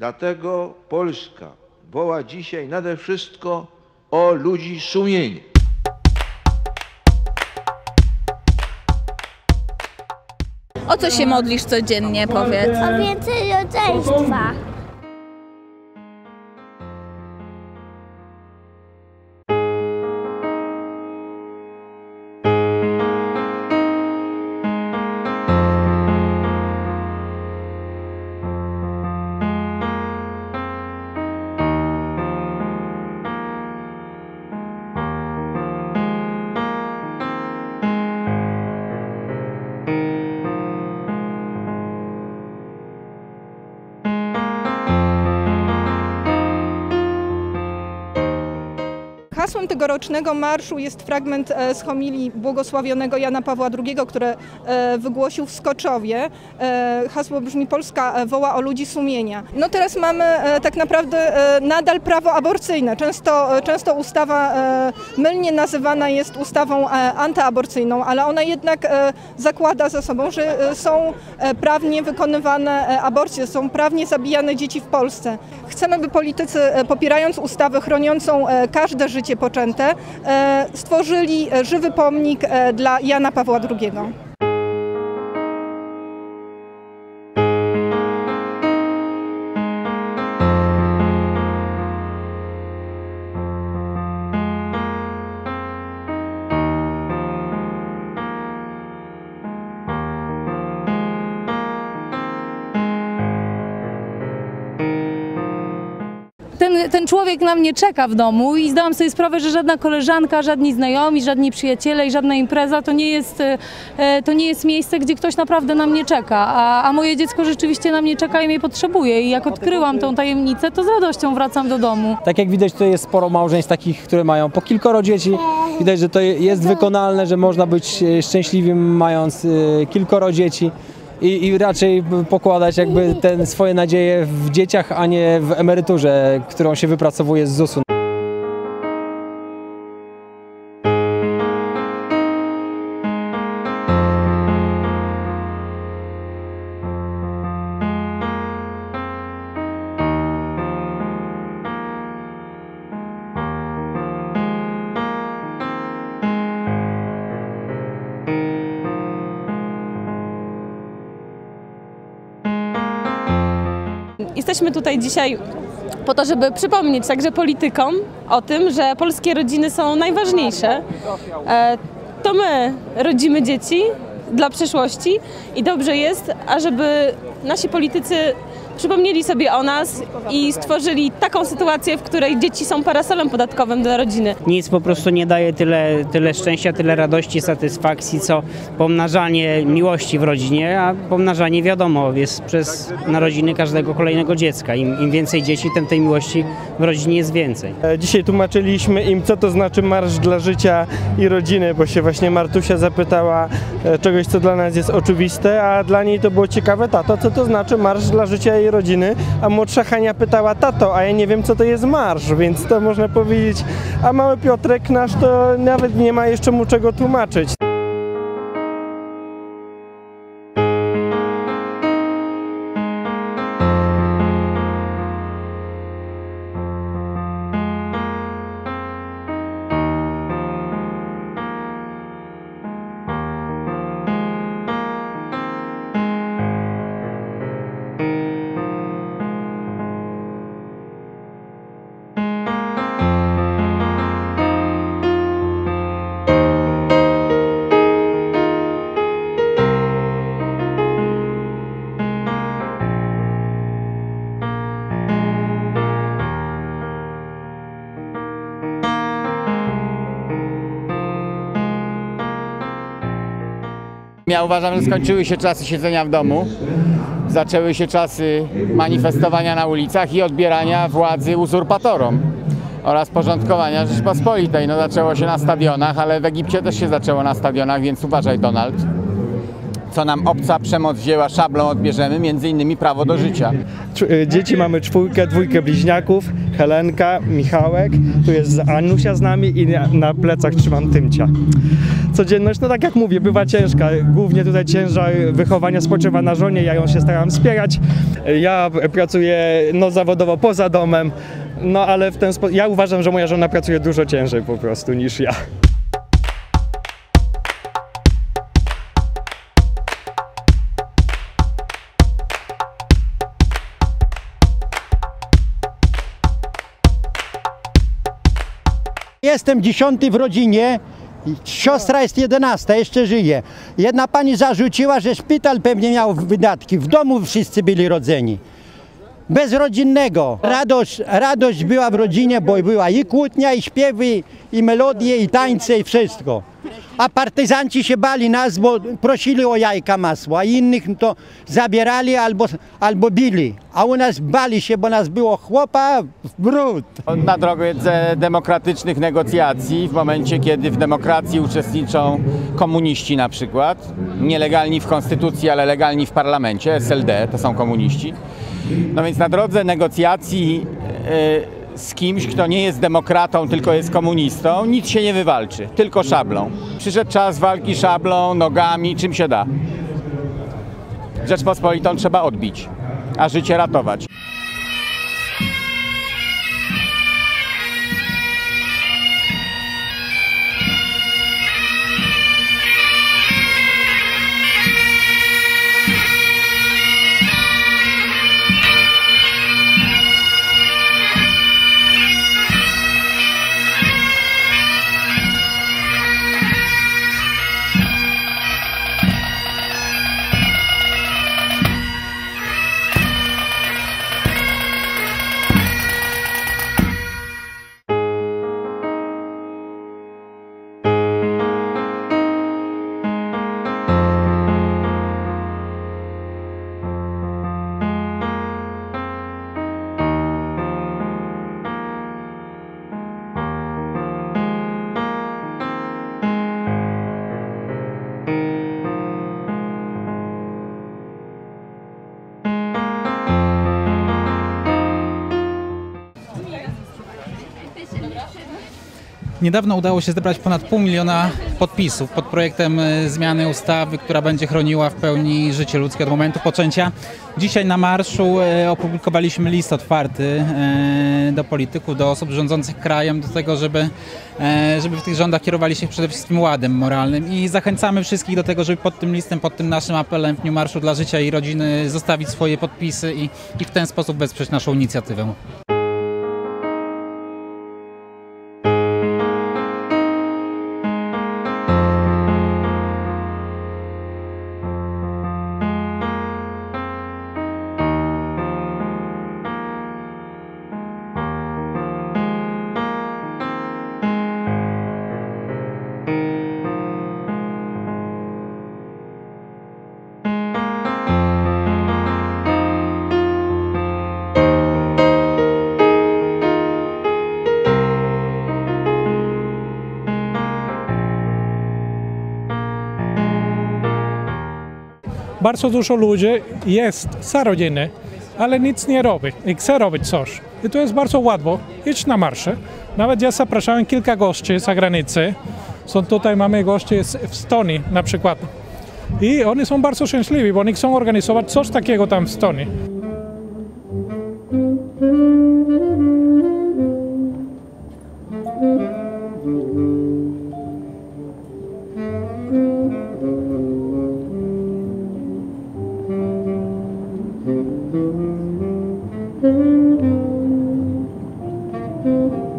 Dlatego Polska woła dzisiaj nade wszystko o ludzi sumienia. O co się modlisz codziennie, powiedz? o więcej rodzeństwa. Hasłem tegorocznego marszu jest fragment e, z homilii błogosławionego Jana Pawła II, które e, wygłosił w Skoczowie. E, Hasło brzmi Polska woła o ludzi sumienia. No teraz mamy tak naprawdę nadal prawo aborcyjne. Często, często ustawa mylnie nazywana jest ustawą antyaborcyjną, ale ona jednak zakłada za sobą, że są prawnie wykonywane aborcje, są prawnie zabijane dzieci w Polsce. Chcemy, by politycy popierając ustawę chroniącą każde życie poczęte, e, stworzyli e, żywy pomnik e, dla Jana Pawła II. Ten, ten człowiek na mnie czeka w domu i zdałam sobie sprawę, że żadna koleżanka, żadni znajomi, żadni przyjaciele i żadna impreza to nie jest, e, to nie jest miejsce, gdzie ktoś naprawdę na mnie czeka, a, a moje dziecko rzeczywiście na mnie czeka i mnie potrzebuje i jak odkryłam tą tajemnicę, to z radością wracam do domu. Tak jak widać, to jest sporo małżeństw takich, które mają po kilkoro dzieci. Widać, że to jest wykonalne, że można być e, szczęśliwym mając e, kilkoro dzieci. I, I raczej pokładać jakby ten swoje nadzieje w dzieciach, a nie w emeryturze, którą się wypracowuje z ZUS-u. Jesteśmy tutaj dzisiaj po to, żeby przypomnieć także politykom o tym, że polskie rodziny są najważniejsze. E, To my rodzimy dzieci dla przyszłości i dobrze jest, ażeby nasi politycy przypomnieli sobie o nas i stworzyli taką sytuację, w której dzieci są parasolem podatkowym dla rodziny. Nic po prostu nie daje tyle, tyle szczęścia, tyle radości, satysfakcji, co pomnażanie miłości w rodzinie, a pomnażanie wiadomo jest przez narodziny każdego kolejnego dziecka. Im, im więcej dzieci, tym tej miłości w rodzinie jest więcej. E, Dzisiaj tłumaczyliśmy im, co to znaczy Marsz dla Życia i Rodziny, bo się właśnie Martusia zapytała e, czegoś, co dla nas jest oczywiste, a dla niej to było ciekawe, tato, co to znaczy Marsz dla Życia i Rodziny, a młodsza Hania pytała, tato, a ja nie wiem, co to jest marsz, więc to można powiedzieć, a mały Piotrek nasz to nawet nie ma jeszcze mu czego tłumaczyć. Ja uważam, że skończyły się czasy siedzenia w domu. Zaczęły się czasy manifestowania na ulicach i odbierania władzy uzurpatorom oraz porządkowania Rzeczypospolitej. No zaczęło się na stadionach, ale w Egipcie też się zaczęło na stadionach, więc uważaj Donald. Co nam obca przemoc wzięła szablą, odbierzemy, między innymi prawo do życia. Y, Dzieci mamy czwórkę, dwójkę bliźniaków, Helenka, Michałek, tu jest Anusia z nami i na plecach trzymam Tymcia. Codzienność, no tak jak mówię, bywa ciężka. Głównie tutaj ciężar wychowania spoczywa na żonie, ja ją się staram wspierać. Ja pracuję no, zawodowo poza domem, no ale w ten sposób, ja uważam, że moja żona pracuje dużo ciężej po prostu niż ja. Jestem dziesiąty w rodzinie, siostra jest jedenasta, jeszcze żyje. Jedna pani zarzuciła, że szpital pewnie miał wydatki. W domu wszyscy byli rodzeni. Bezrodzinnego. Radość, radość była w rodzinie, bo była i kłótnia, i śpiewy, i melodie, i tańce, i wszystko. A partyzanci się bali nas, bo prosili o jajka masło, a innych to zabierali albo, albo bili. A u nas bali się, bo nas było chłopa w brud. Na drogę de- demokratycznych negocjacji, w momencie kiedy w demokracji uczestniczą komuniści na przykład, nielegalni w konstytucji, ale legalni w parlamencie, SLD to są komuniści. No więc na drodze negocjacji e, z kimś, kto nie jest demokratą, tylko jest komunistą, nic się nie wywalczy, tylko szablą. Przyszedł czas walki szablą, nogami, czym się da. Rzeczpospolitą trzeba odbić, a życie ratować. Niedawno udało się zebrać ponad pół miliona podpisów pod projektem e, zmiany ustawy, która będzie chroniła w pełni życie ludzkie od momentu poczęcia. Dzisiaj na marszu e, opublikowaliśmy list otwarty e, do polityków, do osób rządzących krajem, do tego, żeby, żeby w tych rządach kierowali się przede wszystkim ładem moralnym i zachęcamy wszystkich do tego, żeby pod tym listem, pod tym naszym apelem w Dniu Marszu dla Życia i Rodziny zostawić swoje podpisy i, i w ten sposób wesprzeć naszą inicjatywę. Bardzo dużo ludzi jest za rodziny, ale nic nie robi i chce robić coś. I to jest bardzo łatwo. Idź na marsze. Nawet ja zapraszałem kilka gości z zagranicy. Są tutaj, mamy gości z- w Stonii na przykład. I oni są bardzo szczęśliwi, bo oni chcą organizować coś takiego tam w Stonii. Mm-hmm.